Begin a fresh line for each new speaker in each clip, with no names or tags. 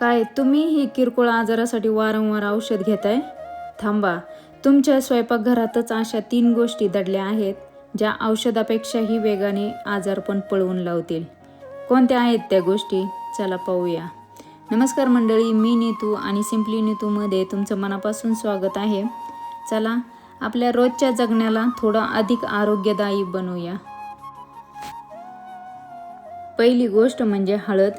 काय तुम्हीही किरकोळ आजारासाठी वारंवार औषध घेताय? थांबा. तुमच्या स्वयंपाकघरातच अशा तीन गोष्टी दडल्या आहेत ज्या औषधापेक्षाही वेगाने आजारपण पळवून लावतील. कोणत्या आहेत त्या गोष्टी? चला पाहूया. नमस्कार मंडळी मी नीतू आणि सिम्पली नीतूमध्ये तुमचं मनापासून स्वागत आहे. चला आपल्या रोजच्या जगण्याला थोडं अधिक आरोग्यदायी बनवूया. पहिली गोष्ट म्हणजे हळद.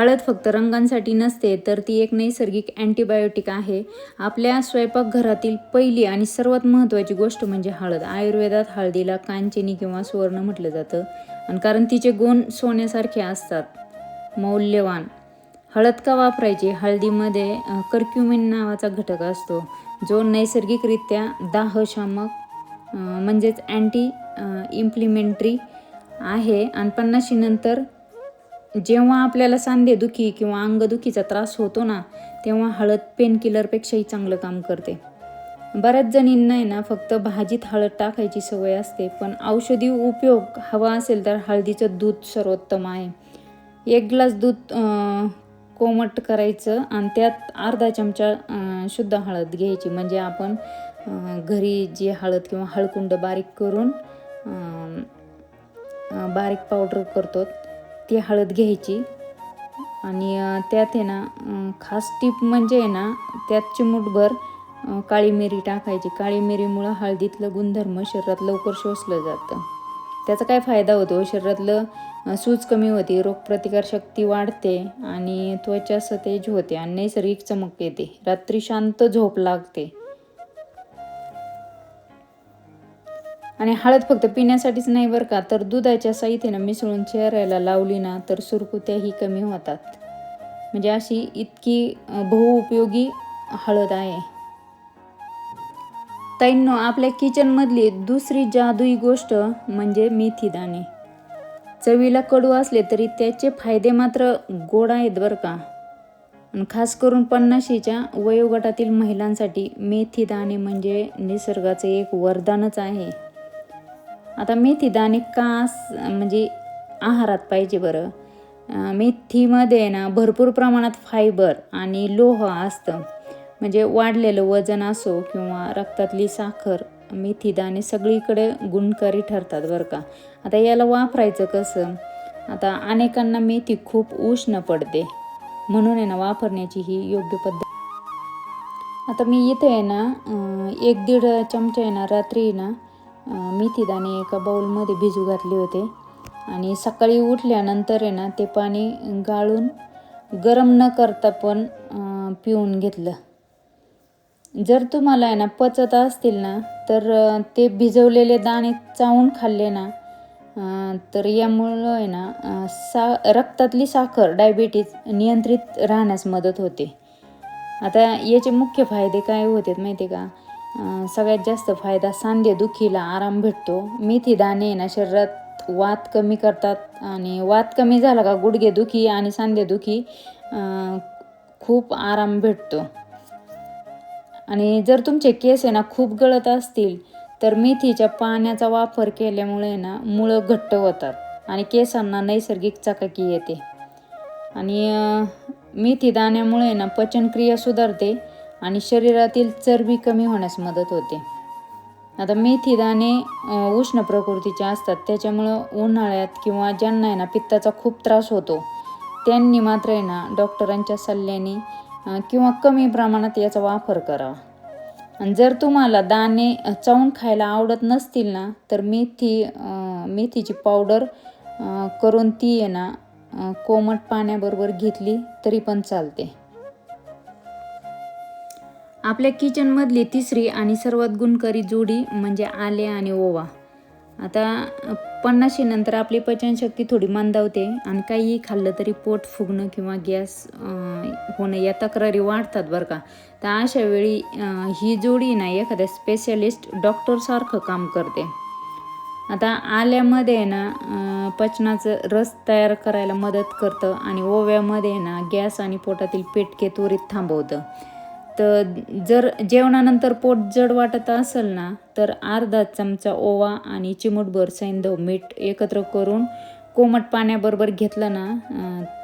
हळद फक्त रंगांसाठी नसते तर ती एक नैसर्गिक अँटीबायोटिक आहे. आपल्या स्वयंपाकघरातील पहिली आणि सर्वात महत्त्वाची गोष्ट म्हणजे हळद. आयुर्वेदात हळदीला कांचनी किंवा सुवर्ण म्हटलं जातं. आणि कारण तिचे गुण सोन्यासारखे असतात. मौल्यवान. हळद का वापरायची? हळदीमध्ये कर्क्युमिन नावाचा घटक असतो जो नैसर्गिकरित्या दाहशामक म्हणजेच अँटी इम्प्लिमेंटरी आहे. आणि पन्नाशीनंतर जेव्हा आपल्याला सांधेदुखी किंवा अंगदुखीचा त्रास होतो ना तेव्हा हळद पेनकिलरपेक्षाही चांगलं काम करते. बऱ्याच जणींना आहे ना फक्त भाजीत हळद टाकायची सवय असते पण औषधी उपयोग हवा असेल तर हळदीचं दूध सर्वोत्तम आहे. एक ग्लास दूध कोमट करायचं आणि त्यात अर्धा चमचा शुद्ध हळद घ्यायची. म्हणजे आपण घरी जी हळद किंवा हळकुंड बारीक करून बारीक पावडर करतो ती हळद घ्यायची. आणि त्यात आहे ना खास टीप म्हणजे आहे ना त्यात चिमूटभर काळी मिरी टाकायची. काळी मिरीमुळं हळदीतलं गुणधर्म शरीरात लवकर शोषलं जातं. त्याचा काय फायदा होतो? शरीरातलं सूज कमी होते रोगप्रतिकारशक्ती वाढते आणि त्वचा सतेज होते आणि नैसर्गिक चमक येते. रात्री शांत झोप लागते. आणि हळद फक्त पिण्यासाठीच नाही बरं का तर दुधाच्या साहित्यानं मिसळून चेहऱ्याला लावली ना तर सुरकुत्याही कमी होतात. म्हणजे अशी इतकी बहुउपयोगी हळद आहे. ताईंनो आपल्या किचनमधली दुसरी जादुई गोष्ट म्हणजे मेथी दाणे चवीला कडू असले तरी त्याचे फायदे मात्र गोड आहेत बरं का. आणि खास करून पन्नाशीच्या वयोगटातील महिलांसाठी मेथी दाणे म्हणजे निसर्गाचं एक वरदानच आहे. आता मेथी दाणे का म्हणजे आहारात पाहिजे बरं? मेथीमध्ये ना भरपूर प्रमाणात फायबर आणि लोह असतं. म्हणजे वाढलेलं वजन असो किंवा रक्तातली साखर मेथी दाणे सगळीकडे गुणकारी ठरतात बरं का. आता याला वापरायचं कसं? आता अनेकांना मेथी खूप उष्ण पडते. म्हणून आहे ना वापरण्याची ही योग्य पद्धत. आता मी इथे आहे ना एक दीड चमचा आहे ना रात्री आहे ना मेथी दाणे एका बाउलमध्ये भिजू घातले होते. आणि सकाळी उठल्यानंतर आहे ना ते पाणी गाळून गरम न करता पण पिऊन घेतलं. जर तुम्हाला आहे ना पचत असतील ना तर ते भिजवलेले दाणे चावून खाल्ले ना तर यामुळं आहे ना सा रक्तातली साखर डायबिटीज नियंत्रित राहण्यास मदत होते. आता याचे मुख्य फायदे काय होते माहिती आहे का? सगळ्यात जास्त फायदा सांधेदुखीला आराम भेटतो. मेथी दाणे आहे ना शरीरात वात कमी करतात आणि वात कमी झाला का गुडघेदुखी आणि सांधेदुखी खूप आराम भेटतो. आणि जर तुमचे केस आहे ना खूप गळत असतील तर मेथीच्या पाण्याचा वापर केल्यामुळे ना मुळं घट्ट होतात आणि केसांना नैसर्गिक चकाकी येते. आणि मेथी दाण्यामुळे ना पचनक्रिया सुधारते आणि शरीरातील चरबी कमी होण्यास मदत होते. आता मेथी दाणे उष्ण प्रकृतीचे असतात. त्याच्यामुळं उन्हाळ्यात किंवा ज्यांना आहे ना पित्ताचा खूप त्रास होतो त्यांनी मात्र आहे ना डॉक्टरांच्या सल्ल्याने किंवा कमी प्रमाणात याचा वापर करावा. आणि जर तुम्हाला दाणे चावून खायला आवडत नसतील ना तर मेथी मेथीची पावडर करून ती आहे ना कोमट पाण्याबरोबर घेतली तरी पण चालते. आपल्या किचनमधली तिसरी आणि सर्वात गुणकारी जोडी म्हणजे आले आणि ओवा. आता पन्नाशी नंतर आपली पचनशक्ती थोडी मंदावते आणि काहीही खाल्लं तरी पोट फुगणं किंवा गॅस होणं या तक्रारी वाढतात बरं का. तर अशा वेळी ही जोडी ना एखाद्या स्पेशलिस्ट डॉक्टरसारखं काम करते. आता आल्यामध्ये आहे ना पचनाचं रस तयार करायला मदत करतं आणि ओव्यामध्ये आहे ना गॅस आणि पोटातील पेटके त्वरित थांबवतं. तर जर जेवणानंतर पोट जड वाटत असेल ना तर अर्धा चमचा ओवा आणि चिमूटभर सैंधव मीठ एकत्र करून कोमट पाण्याबरोबर घेतलं ना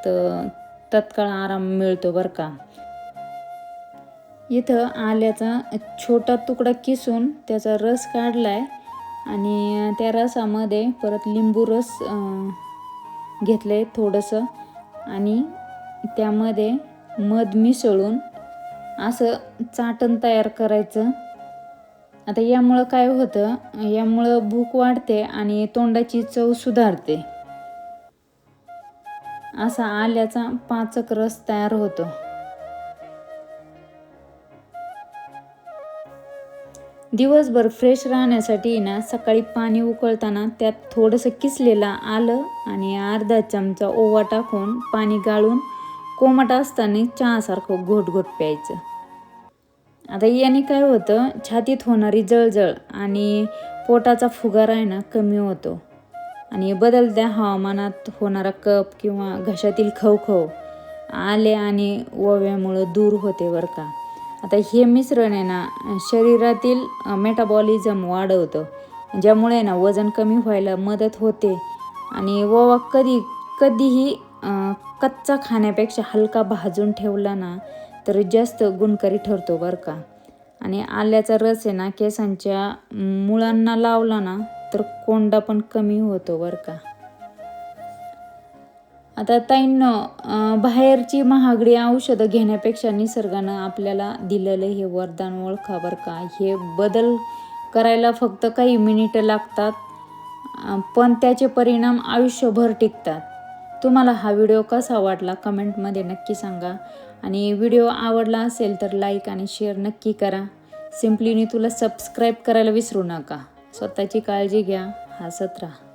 तर तत्काळ आराम मिळतो बरं का. इथं आल्याचा छोटा तुकडा किसून त्याचा रस काढलाय आणि त्या रसामध्ये परत लिंबू रस घेतलं घेतलंय थोडंसं आणि त्यामध्ये मध मिसळून असं चाटण तयार करायचं. आता यामुळं काय होतं? यामुळं भूक वाढते आणि तोंडाची चव सुधारते. असा आल्याचा पाचक रस तयार होतो. दिवसभर फ्रेश राहण्यासाठी ना सकाळी पाणी उकळताना त्यात थोडंसं किसलेलं आलं आणि अर्धा चमचा ओवा टाकून पाणी गाळून कोमट असताना चहासारखं घोट घोट प्यायचं. आता याने काय होतं छातीत होणारी जळजळ आणि पोटाचा फुगारा आहे ना कमी होतो. आणि बदलत्या हवामानात होणारा कप किंवा घशातील खवखव आले आणि ओव्यामुळं दूर होते बरं का. आता हे मिश्रण आहे ना शरीरातील मेटाबॉलिझम वाढवतं ज्यामुळे ना वजन कमी व्हायला मदत होते. आणि ओवा कधी कधीही कच्चा खाण्यापेक्षा हलका भाजून ठेवला ना तर जास्त गुणकारी ठरतो बरं का. आणि आल्याचा रस आहे ना केसांच्या मुळांना लावला ना तर कोंडा पण कमी होतो बरं का. आता ताईंनं बाहेरची महागडी औषधं घेण्यापेक्षा निसर्गानं आपल्याला दिलेलं हे वरदान ओळखा बरं का. हे बदल करायला फक्त काही मिनिटं लागतात पण त्याचे परिणाम आयुष्यभर टिकतात. तुम्हाला हा व्हिडिओ कसा वाटला कमेंटमध्ये नक्की सांगा. आणि व्हिडिओ आवडला असेल तर लाईक आणि शेअर नक्की करा. सिम्पलीने तुला सबस्क्राईब करायला विसरू नका. स्वतःची काळजी घ्या. हसत राहा.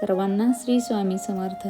सर्वांना श्री स्वामी समर्थ.